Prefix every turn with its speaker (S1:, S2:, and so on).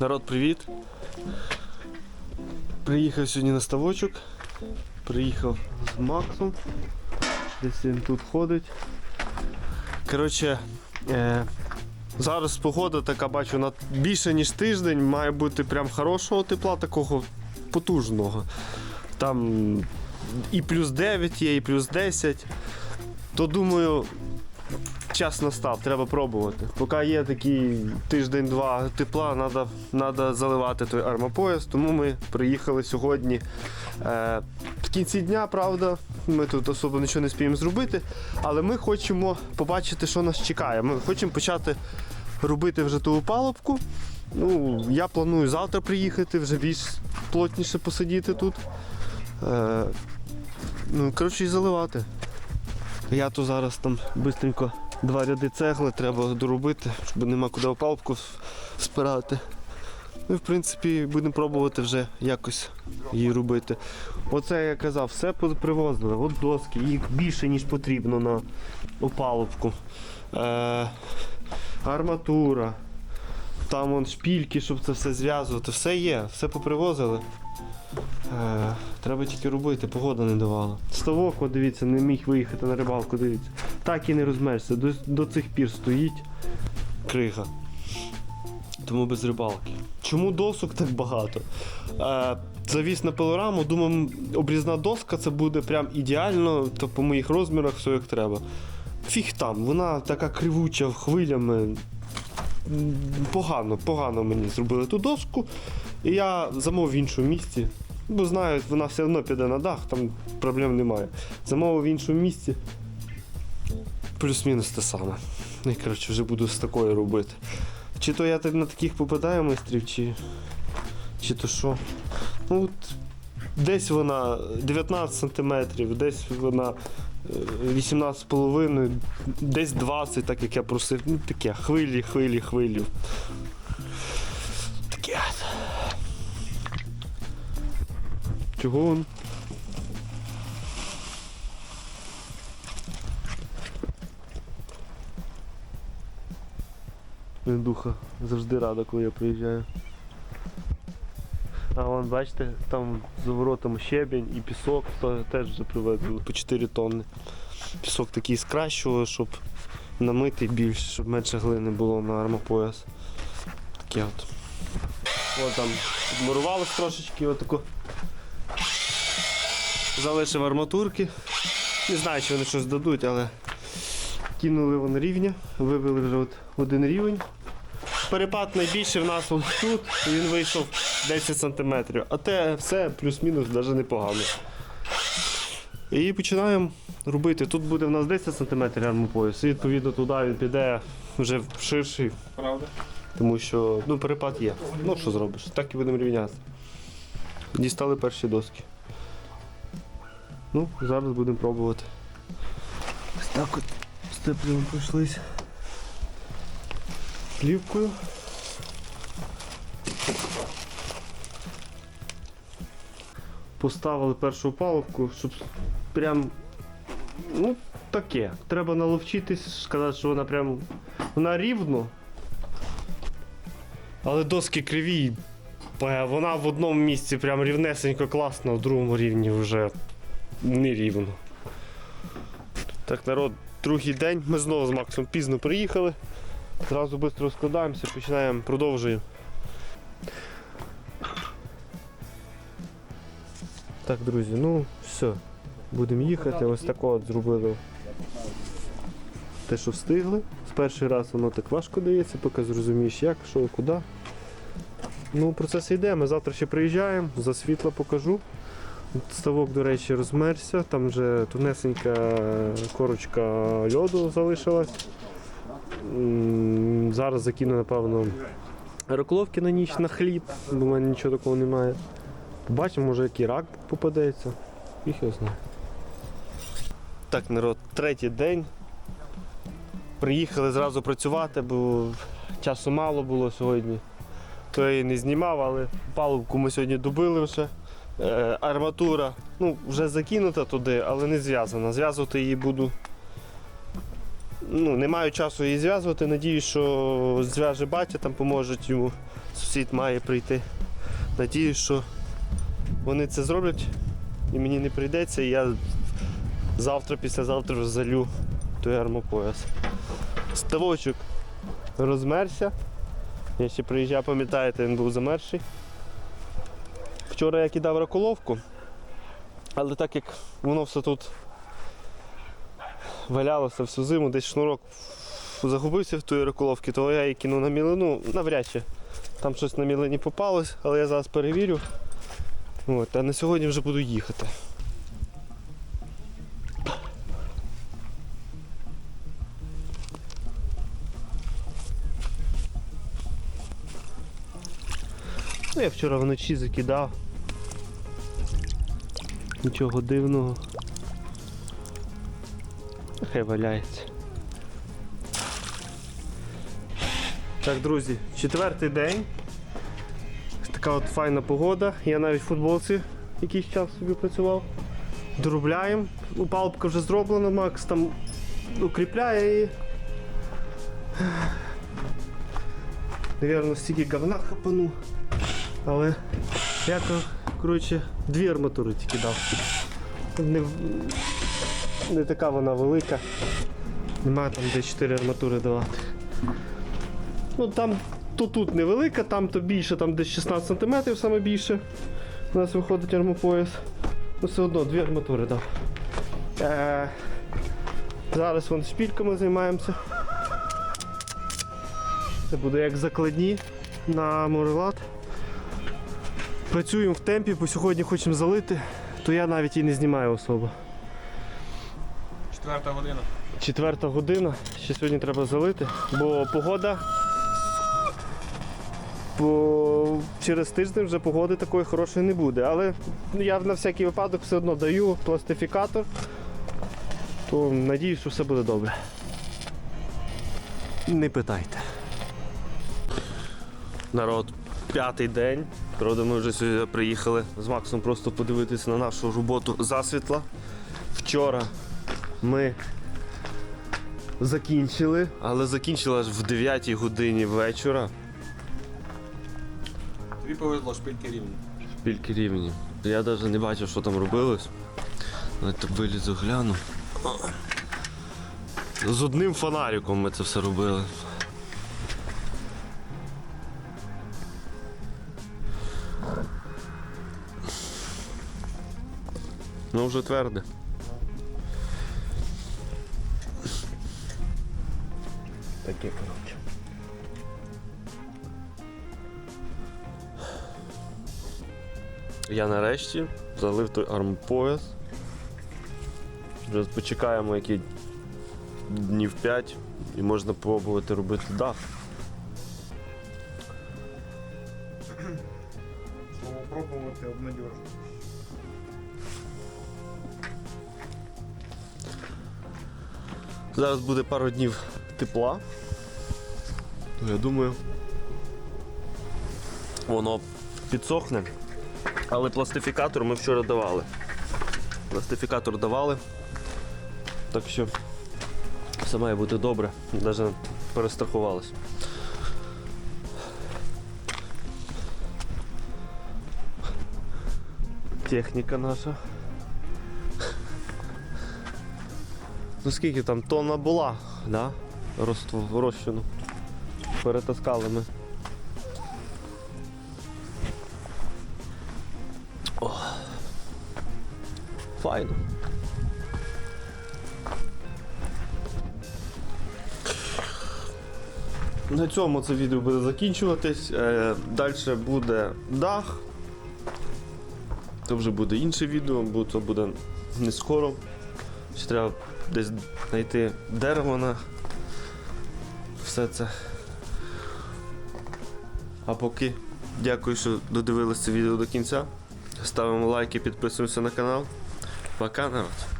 S1: Народ, привіт. Приїхав сьогодні на ставочок. Приїхав з Максом. Десь він тут ходить. Коротше, е, зараз погода така, бачу, на більше ніж тиждень має бути прям хорошого тепла, такого потужного. Там і плюс 9 є, і плюс 10. То думаю, час настав, треба пробувати. Поки є такий тиждень-два тепла, треба надо заливати той армопояс, тому ми приїхали сьогодні. Е, в кінці дня, правда, ми тут особо нічого не спіємо зробити, але ми хочемо побачити, що нас чекає. Ми хочемо почати робити вже ту опалубку. Ну, я планую завтра приїхати, вже більш плотніше посидіти тут. Е, ну, коротше, і заливати. Я то зараз там швидко два ряди цегли треба доробити, щоб нема куди опалубку спирати. Ну і в принципі будемо пробувати вже якось її робити. Оце я казав, все привозили, от доски, їх більше, ніж потрібно на опалубку. Е, арматура, там вон шпільки, щоб це все зв'язувати. Все є, все попривозили. Е, треба тільки робити, погода не давала. Ставок, от дивіться, не міг виїхати на рибалку, дивіться. Так і не розмерзся. До, до цих пір стоїть крига. Тому без рибалки. Чому досок так багато? Е, завіз на пилораму, думав, обрізна доска це буде прям ідеально, то по моїх розмірах все як треба. Фіг там, вона така кривуча хвилями. Погано, погано мені зробили ту доску. І я замовив в іншому місці. Бо знаю, вона все одно піде на дах, там проблем немає. Замовив в іншому місці. Плюс-мінус те саме. Ну і коротше вже буду з такою робити. Чи то я на таких попадаю майстрів, чи, чи то що. Ну, от, десь вона 19 см, десь вона е, 18,5, десь 20, так як я просив. Ну таке, хвилі, хвилі, хвилі. Таке. Чого він? Він духа завжди рада, коли я приїжджаю. А вон, бачите, там за воротами щебінь і пісок то теж вже привезли по 4 тонни. Пісок такий кращого, щоб намити більше, щоб менше глини було на армопояс. Таке от. От там підмурували трошечки, отако. Залишив арматурки. Не знаю, чи вони щось дадуть, але кинули вони рівня, вивели вже от один рівень. Перепад найбільший в нас от тут, він вийшов 10 см. А те все плюс-мінус навіть непогано. І починаємо робити. Тут буде в нас 10 см армопояс, і відповідно туди він піде вже в ширший.
S2: Правда?
S1: Тому що ну, перепад є. Ну що зробиш? Так і будемо рівняти. Дістали перші доски. Ну, зараз будемо пробувати. Ось так от степлюємо пройшлись. Плівкою. Поставили першу палубку, щоб прям. Ну, таке. Треба наловчитись, сказати, що вона прям. Вона рівно, але доски криві. Вона в одному місці прям рівнесенько класно, в другому рівні вже нерівно. Так, народ, другий день. Ми знову з Максом пізно приїхали. Зразу швидко розкладаємося, починаємо, продовжуємо. Так, друзі, ну все. Будемо їхати. Ось тако от зробили те, що встигли. В перший раз воно так важко дається, поки зрозумієш як, що, куди. Ну, процес йде, ми завтра ще приїжджаємо, за світло покажу. Ставок, до речі, розмерся, там вже тунесенька корочка льоду залишилась. Зараз закину, напевно, аерокловки на ніч на хліб, бо в мене нічого такого немає. Побачимо, може який рак попадеться. Їх я знаю. Так, народ, третій день. Приїхали зразу працювати, бо часу мало було сьогодні. То я її не знімав, але палубку ми сьогодні добили вже. Е, арматура ну, вже закинута туди, але не зв'язана. Зв'язувати її буду ну, не маю часу її зв'язувати. Надіюсь, що зв'яже батя, там поможуть йому. Сусід має прийти. Надіюсь, що вони це зроблять і мені не прийдеться, і я завтра, післязавтра вже залю той армопояс. Ставочок розмерся. Я ще приїжджав, пам'ятаєте, він був замерзший. Вчора я кидав раколовку, але так як воно все тут валялося всю зиму, десь шнурок загубився в тої раколовки, то я її кинув на мілину, навряд чи. Там щось на мілині попалось, але я зараз перевірю. От, а на сьогодні вже буду їхати. Ну, я вчора вночі закидав. Нічого дивного. Хай валяється. Так, друзі, четвертий день. Така от файна погода. Я навіть в футболці якийсь час собі працював. Доробляємо. Ну, Палубка вже зроблена, Макс там укріпляє її. Навірно, стільки говна хапану. Але я то, коротше, дві арматури тільки дав. Не, не така вона велика. Немає там де 4 арматури давати. Ну там то тут невелика, там то більше, там десь 16 см саме більше. У нас виходить армопояс. Ну все одно дві арматури дав. Е, зараз вон шпільками займаємося. Це буде як закладні на морелат. Працюємо в темпі, бо сьогодні хочемо залити, то я навіть і не знімаю особо.
S2: Четверта година.
S1: Четверта година, ще сьогодні треба залити, бо погода. Бо через тиждень вже погоди такої хорошої не буде. Але я на всякий випадок все одно даю пластифікатор, то надіюсь, що все буде добре. Не питайте. Народ, п'ятий день. Правда, ми вже сюди приїхали з Максом просто подивитися на нашу роботу засвітла. Вчора ми закінчили, але закінчили аж в 9 годині вечора.
S2: Тобі повезло, шпильки рівні.
S1: Шпільки рівні. Я навіть не бачив, що там робилось. Давайте вилізу гляну. З одним фонариком ми це все робили. Ну вже тверде. Таке, коротше. Я нарешті залив той армпояс. Вже почекаємо які днів 5 і можна пробувати робити дах.
S2: Слово пробувати обнадіжно.
S1: Зараз буде пару днів тепла. Ну, Я думаю, воно підсохне. Але пластифікатор ми вчора давали. Пластифікатор давали. Так що все має бути добре. Навіть перестрахувалися. Техніка наша. Ну скільки там тонна була, да? Розчину. Перетаскали ми. О. Файно. На цьому це відео буде закінчуватись. Е, Далі буде дах. Це вже буде інше відео, бо це буде не скоро. Ще треба десь знайти дерево на все це. А поки дякую, що додивилися відео до кінця. Ставимо лайки, підписуємося на канал. Пока, народ.